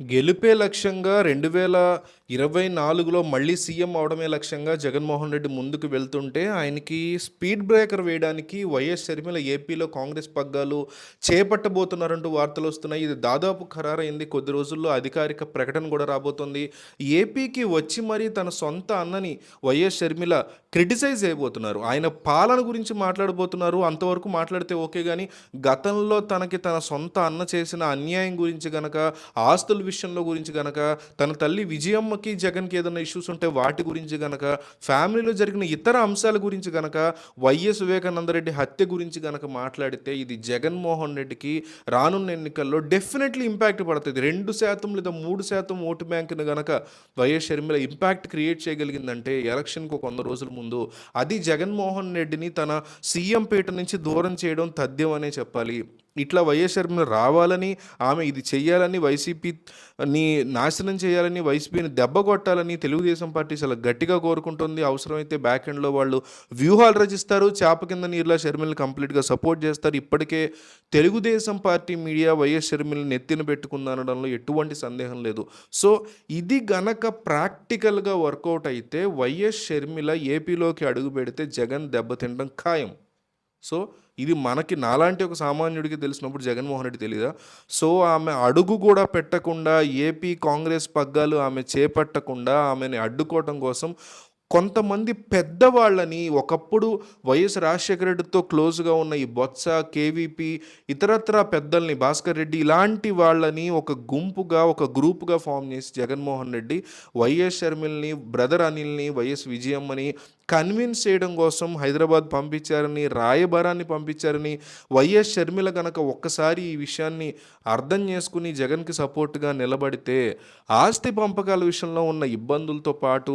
గెలిపే లక్ష్యంగా రెండు వేల ఇరవై నాలుగులో మళ్ళీ సీఎం అవడమే లక్ష్యంగా జగన్మోహన్ రెడ్డి ముందుకు వెళ్తుంటే ఆయనకి స్పీడ్ బ్రేకర్ వేయడానికి వైఎస్ షర్మిల ఏపీలో కాంగ్రెస్ పగ్గాలు చేపట్టబోతున్నారంటూ వార్తలు వస్తున్నాయి. ఇది దాదాపు ఖరారైంది. కొద్ది రోజుల్లో అధికారిక ప్రకటన కూడా రాబోతుంది. ఏపీకి వచ్చి మరీ తన సొంత అన్నని వైఎస్ షర్మిల క్రిటిసైజ్ చేయబోతున్నారు. ఆయన పాలన గురించి మాట్లాడబోతున్నారు. అంతవరకు మాట్లాడితే ఓకే కానీ గతంలో తనకి తన సొంత అన్న చేసిన అన్యాయం గురించి గనక ఆస్తుల విషయంలో గురించి గనక తన తల్లి విజయమ్మకి జగన్కి ఏదైనా ఇష్యూస్ ఉంటే వాటి గురించి గనక ఫ్యామిలీలో జరిగిన ఇతర అంశాల గురించి గనక వైఎస్ వివేకానందరెడ్డి హత్య గురించి గనక మాట్లాడితే ఇది జగన్మోహన్ రెడ్డికి రానున్న ఎన్నికల్లో డెఫినెట్లీ ఇంపాక్ట్ పడుతుంది. రెండు శాతం లేదా మూడు శాతం ఓటు బ్యాంకును గనక వైఎస్ షర్మిల ఇంపాక్ట్ క్రియేట్ చేయగలిగిందంటే ఎలక్షన్కి కొంత రోజుల ముందు అది జగన్మోహన్ రెడ్డిని తన సీఎం పీట నుంచి దూరం చేయడం తథ్యం అనే చెప్పాలి. ఇట్లా వైఎస్ షర్మిల రావాలని ఆమె ఇది చేయాలని వైసీపీని నాశనం చేయాలని వైసీపీని దెబ్బ కొట్టాలని తెలుగుదేశం పార్టీ చాలా గట్టిగా కోరుకుంటుంది. అవసరమైతే బ్యాక్ ఎండ్లో వాళ్ళు వ్యూహాలు రచిస్తారు చేప కింద నీరులా షర్మిల్ని కంప్లీట్గా సపోర్ట్ చేస్తారు. ఇప్పటికే తెలుగుదేశం పార్టీ మీడియా వైఎస్ షర్మిల్ని నెత్తిన పెట్టుకుందనడంలో ఎటువంటి సందేహం లేదు. సో ఇది గనక ప్రాక్టికల్గా వర్కౌట్ అయితే వైఎస్ షర్మిల ఏపీలోకి అడుగు పెడితే జగన్ దెబ్బతినడం ఖాయం. సో ఇది మనకి నాలాంటి ఒక సామాన్యుడికి తెలిసినప్పుడు జగన్మోహన్ రెడ్డి తెలియదా సో ఆమె అడుగు కూడా పెట్టకుండా ఏపీ కాంగ్రెస్ పగ్గాలు ఆమె చేపట్టకుండా ఆమెని అడ్డుకోవటం కోసం కొంతమంది పెద్దవాళ్ళని ఒకప్పుడు వైఎస్ రాజశేఖర రెడ్డితో క్లోజ్గా ఉన్న ఈ బొత్స కేవీపీ ఇతరత్ర పెద్దల్ని భాస్కర్ రెడ్డి ఇలాంటి వాళ్ళని ఒక గుంపుగా ఒక గ్రూప్గా ఫామ్ చేసి జగన్మోహన్ రెడ్డి వైఎస్ షర్మిల్ని బ్రదర్ అనిల్ని వైఎస్ విజయమ్మని కన్విన్స్ చేయడం కోసం హైదరాబాద్ పంపించారని రాయబారాన్ని పంపించారని వైఎస్ షర్మిల కనుక ఒక్కసారి ఈ విషయాన్ని అర్థం చేసుకుని జగన్కి సపోర్ట్గా నిలబడితే ఆస్తి పంపకాల విషయంలో ఉన్న ఇబ్బందులతో పాటు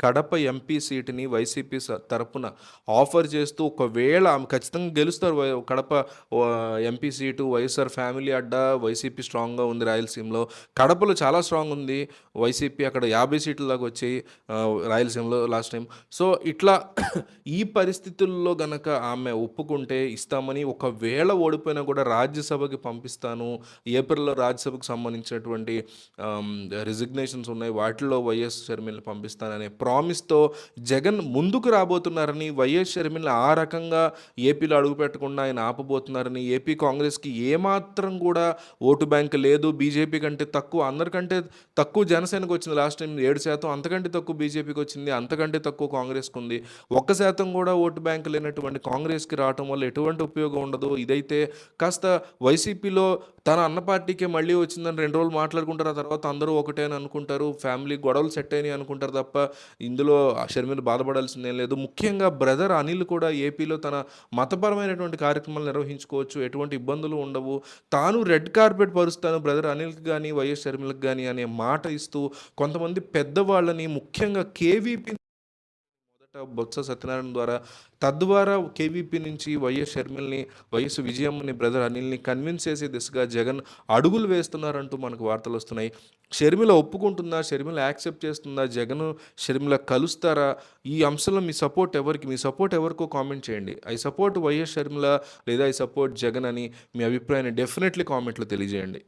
కడప ఎంపీ సీటుని వైసీపీ స- తరపున ఆఫర్ చేస్తూ ఒకవేళ ఆమె ఖచ్చితంగా గెలుస్తారు. Why- Kadapa MP seat YSR family Adda YCP స్ట్రాంగ్గా ఉంది రాయలసీమలో. కడపలో చాలా స్ట్రాంగ్ ఉంది. వైసీపీ అక్కడ యాభై సీట్ల దాకా వచ్చాయి రాయలసీమలో లాస్ట్ టైం సో ఇట్లా ఈ పరిస్థితుల్లో గనక ఆమె ఒప్పుకుంటే ఇస్తామని ఒకవేళ ఓడిపోయినా కూడా రాజ్యసభకి పంపిస్తాను. ఏప్రిల్లో రాజ్యసభకు సంబంధించినటువంటి రిజిగ్నేషన్స్ ఉన్నాయి. వాటిల్లో వైఎస్ షర్మిల్ని పంపిస్తాననే ప్రామిస్తో జగన్ ముందుకు రాబోతున్నారని వైఎస్ షర్మిల ఆ రకంగా ఏపీలో అడుగుపెట్టకుండా ఆయన ఆపబోతున్నారని ఏపీ కాంగ్రెస్కి ఏమాత్రం కూడా ఓటు బ్యాంక్ లేదు బీజేపీ కంటే తక్కువ అందరికంటే తక్కువ జనసేనకు వచ్చింది లాస్ట్ టైం ఏడు శాతం అంతకంటే తక్కువ బీజేపీకి వచ్చింది అంతకంటే తక్కువ కాంగ్రెస్కి ఉంది. ఒక్క శాతం కూడా ఓటు బ్యాంక్ లేనటువంటి కాంగ్రెస్కి రావటం వల్ల ఎటువంటి ఉపయోగం ఉండదు. ఇదైతే కాస్త వైసీపీలో తన అన్న పార్టీకే మళ్ళీ వచ్చిందని రెండు రోజులు మాట్లాడుకుంటారు ఆ తర్వాత అందరూ ఒకటే అని అనుకుంటారు ఫ్యామిలీ గొడవలు సెట్ అయినాయి అనుకుంటారు తప్ప ఇందులో షర్మిల బాధపడాల్సిందేం లేదు. ముఖ్యంగా బ్రదర్ అనిల్ కూడా ఏపీలో తన మతపరమైనటువంటి కార్యక్రమాలు నిర్వహించుకోవచ్చు. ఎటువంటి ఇబ్బందులు ఉండవు. తాను రెడ్ కార్పెట్ పరుస్తాను బ్రదర్ అనిల్కి కానీ వైఎస్ షర్మిలకు కానీ అనే మాట ఇస్తూ కొంతమంది పెద్దవాళ్ళని ముఖ్యంగా కేవీపీ బొత్స సత్యనారాయణ ద్వారా తద్వారా కేవీపీ నుంచి వైఎస్ షర్మిల్ని వైఎస్ విజయమ్మని బ్రదర్ అనిల్ని కన్విన్స్ చేసే దిశగా జగన్ అడుగులు వేస్తున్నారంటూ మనకు వార్తలు వస్తున్నాయి. షర్మిల ఒప్పుకుంటుందా? షర్మిల యాక్సెప్ట్ చేస్తుందా? జగన్ షర్మిల కలుస్తారా? ఈ అంశంలో మీ సపోర్ట్ ఎవరికి? మీ సపోర్ట్ ఎవరికో కామెంట్ చేయండి. ఐ సపోర్ట్ వైఎస్ షర్మిల లేదా ఐ సపోర్ట్ జగన్ అని మీ అభిప్రాయాన్ని డెఫినెట్లీ కామెంట్లో తెలియజేయండి.